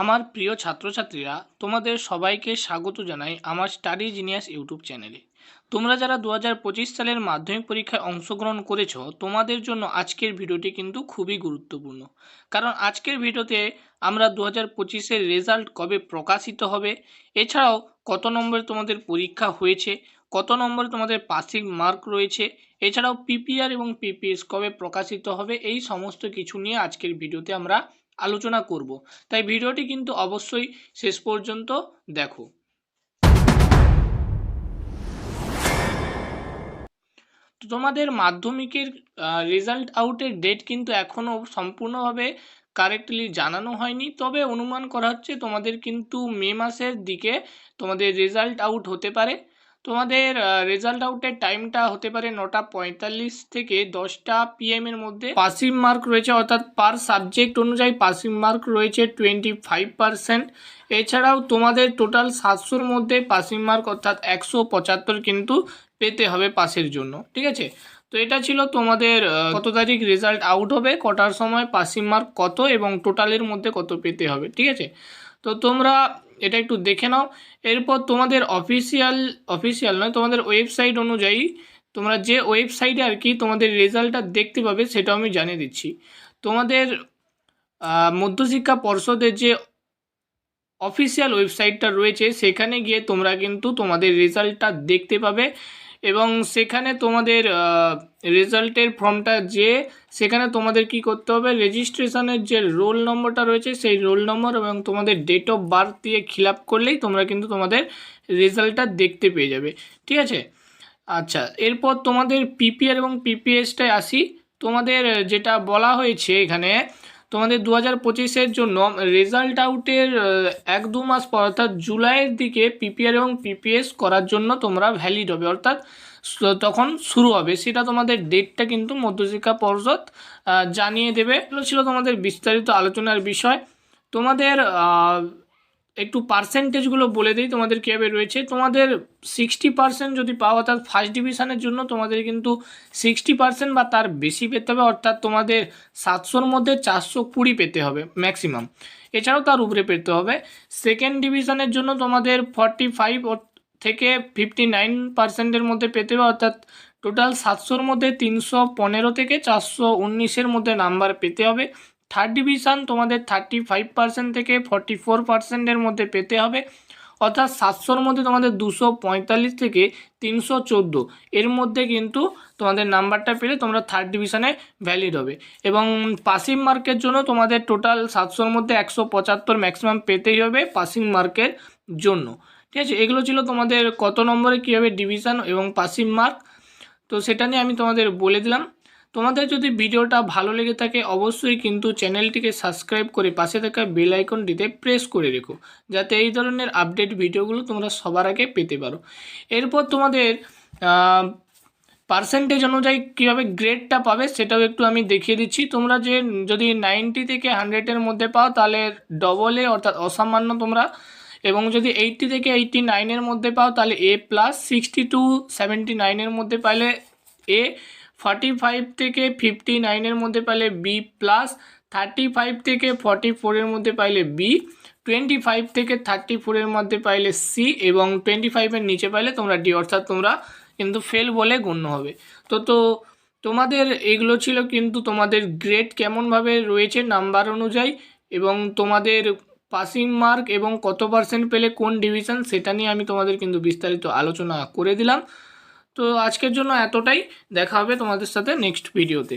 আমার প্রিয় ছাত্রছাত্রীরা, তোমাদের সবাইকে স্বাগত জানাই আমার স্টাডি জিনিয়াস ইউটিউব চ্যানেলে তোমরা যারা দু হাজার পঁচিশ সালের মাধ্যমিক পরীক্ষায় অংশগ্রহণ করেছ, তোমাদের জন্য আজকের ভিডিওটি কিন্তু খুবই গুরুত্বপূর্ণ। কারণ আজকের ভিডিওতে আমরা দু হাজার পঁচিশের রেজাল্ট কবে প্রকাশিত হবে, এছাড়াও কত নম্বরে তোমাদের পরীক্ষা হয়েছে, কত নম্বরে তোমাদের পাসিং মার্ক রয়েছে, এছাড়াও পিপিআর এবং পিপিএস কবে প্রকাশিত হবে, এই সমস্ত কিছু নিয়ে আজকের ভিডিওতে আমরা আলোচনা করব। তাই ভিডিওটি কিন্তু অবশ্যই শেষ পর্যন্ত দেখো। তোমাদের মাধ্যমিকের রেজাল্ট আউটের ডেট কিন্তু এখনও সম্পূর্ণভাবে কারেক্টলি জানানো হয়নি। তবে অনুমান করা হচ্ছে তোমাদের কিন্তু মে মাসের দিকে তোমাদের রেজাল্ট আউট হতে পারে। তোমাদের রেজাল্ট আউটের টাইমটা হতে পারে নটা পঁয়তাল্লিশ থেকে দশটা পিএম এর মধ্যে। পাসিং মার্ক রয়েছে, অর্থাৎ পার সাবজেক্ট অনুযায়ী পাসিং মার্ক রয়েছে টোয়েন্টি ফাইভ পার্সেন্ট এছাড়াও তোমাদের টোটাল সাতশোর মধ্যে পাসিং মার্ক অর্থাৎ একশো পঁচাত্তর কিন্তু পেতে হবে পাসের জন্য, ঠিক আছে? তো এটা ছিল তোমাদের কত তারিখ রেজাল্ট আউট হবে, কটার সময় পাসিং মার্ক কত এবং টোটালের মধ্যে কত পেতে হবে, ঠিক আছে? তো তোমরা এটা একটু দেখে নাও। এরপর তোমাদের অফিসিয়াল অফিসিয়াল নয়, তোমাদের ওয়েবসাইট অনুযায়ী তোমরা যে ওয়েবসাইটে আর কি তোমাদের রেজাল্টটা দেখতে পাবে সেটা আমি জানিয়ে দিচ্ছি। তোমাদের মধ্যশিক্ষা পর্ষদের যে অফিসিয়াল ওয়েবসাইটটা রয়েছে, সেখানে গিয়ে তোমরা কিন্তু তোমাদের রেজাল্টটা দেখতে পাবে। এবং সেখানে তোমাদের রেজাল্টের ফর্মটা যে, সেখানে তোমাদের কি করতে হবে? রেজিস্ট্রেশনের যে রোল নম্বরটা রয়েছে, সেই রোল নম্বর এবং তোমাদের ডেট অফ বার্থ দিয়ে আপ করলেই তোমরা কিন্তু তোমাদের রেজাল্টটা দেখতে পেয়ে যাবে। ঠিক আছে? আচ্ছা এরপর তোমাদের পিপিআর এবং পিপিএসটায় আসি। তোমাদের যেটা বলা হয়েছে এখানে তোমাদের দু হাজার পঁচিশের জন্য রেজাল্ট আউটের এক দু মাস পর, অর্থাৎ জুলাইয়ের দিকে পিপিআর এবং পিপিএস করার জন্য তোমরা ভ্যালিড হবে। অর্থাৎ তখন শুরু হবে। সেটা তোমাদের ডেটটা কিন্তু মধ্যশিক্ষা পর্ষদ জানিয়ে দেবে। ছিল তোমাদের বিস্তারিত আলোচনার বিষয়। তোমাদের একটু পার্সেন্টেজগুলো বলে দিই তোমাদের কীভাবে রয়েছে। তোমাদের সিক্সটি পার্সেন্ট যদি পাও, অর্থাৎ ফার্স্ট ডিভিশনের জন্য তোমাদের কিন্তু সিক্সটি পার্সেন্ট বা তার বেশি পেতে হবে, অর্থাৎ তোমাদের সাতশোর মধ্যে চারশো কুড়ি পেতে হবে ম্যাক্সিমাম এছাড়াও তার উপরে পেতে হবে। সেকেন্ড ডিভিশনের জন্য তোমাদের ফর্টি ফাইভ থেকে ফিফটি নাইন পার্সেন্টের মধ্যে পেতে হবে, অর্থাৎ টোটাল সাতশোর মধ্যে তিনশো পনেরো থেকে চারশো উনিশের মধ্যে নাম্বার পেতে হবে। থার্ড ডিভিশন তোমাদের থার্টি ফাইভ পার্সেন্ট থেকে ফর্টি ফোর পার্সেন্টের মধ্যে পেতে হবে। অর্থাৎ সাতশোর মধ্যে তোমাদের দুশো পঁয়তাল্লিশ থেকে তিনশো চোদ্দ। এর মধ্যে কিন্তু তোমাদের নাম্বারটা পেলে তোমরা থার্ড ডিভিশনে ভ্যালিড হবে। এবং পাসিং মার্কের জন্য তোমাদের টোটাল সাতশোর মধ্যে একশো পঁচাত্তর ম্যাক্সিমাম পেতেই হবে পাসিং মার্কের জন্য। ঠিক আছে? এগুলো ছিল তোমাদের কত নম্বরে কীভাবে ডিভিশন এবং পাসিং মার্ক তো সেটা নিয়ে আমি তোমাদের বলে দিলাম। তোমাদের যদি ভিডিওটা ভালো লেগে থাকে, অবশ্যই কিন্তু চ্যানেলটিকে সাবস্ক্রাইব করে পাশে থাকা বেল আইকনটিতে প্রেস করে রেখো, যাতে এই ধরনের আপডেট ভিডিওগুলো তোমরা সবার আগে পেতে পারো। এরপর তোমাদের পার্সেন্টেজ অনুযায়ী কীভাবে গ্রেডটা পাবে সেটাও একটু আমি দেখিয়ে দিচ্ছি। তোমরা যে, যদি নাইনটি থেকে হান্ড্রেডের মধ্যে পাও, তাহলে ডবলে অর্থাৎ অসামান্য তোমরা, এবং যদি এইটটি থেকে এইটটি নাইনের মধ্যে পাও, তাহলে A plus sixty to seventy নাইনের মধ্যে পাইলে এ ফর্টি ফাইভ থেকে ফিফটি নাইনের মধ্যে পাইলে বি প্লাস থার্টি ফাইভ থেকে ফর্টি ফোরের মধ্যে পাইলে বি টোয়েন্টি ফাইভ থেকে থার্টি ফোরের মধ্যে পাইলে সি এবং টোয়েন্টি ফাইভের নিচে পাইলে তোমরা ডি অর্থাৎ তোমরা কিন্তু ফেল বলে গণ্য হবে। তো তো তোমাদের এগুলো ছিল কিন্তু তোমাদের গ্রেড কেমনভাবে রয়েছে নাম্বার অনুযায়ী এবং তোমাদের পাসিং মার্ক এবং কত পার্সেন্ট পেলে কোন ডিভিশন সেটা নিয়ে আমি তোমাদের কিন্তু বিস্তারিত আলোচনা করে দিলাম। তো আজকের জন্য এতটাই। দেখা হবে তোমাদের সাথে নেক্সট ভিডিওতে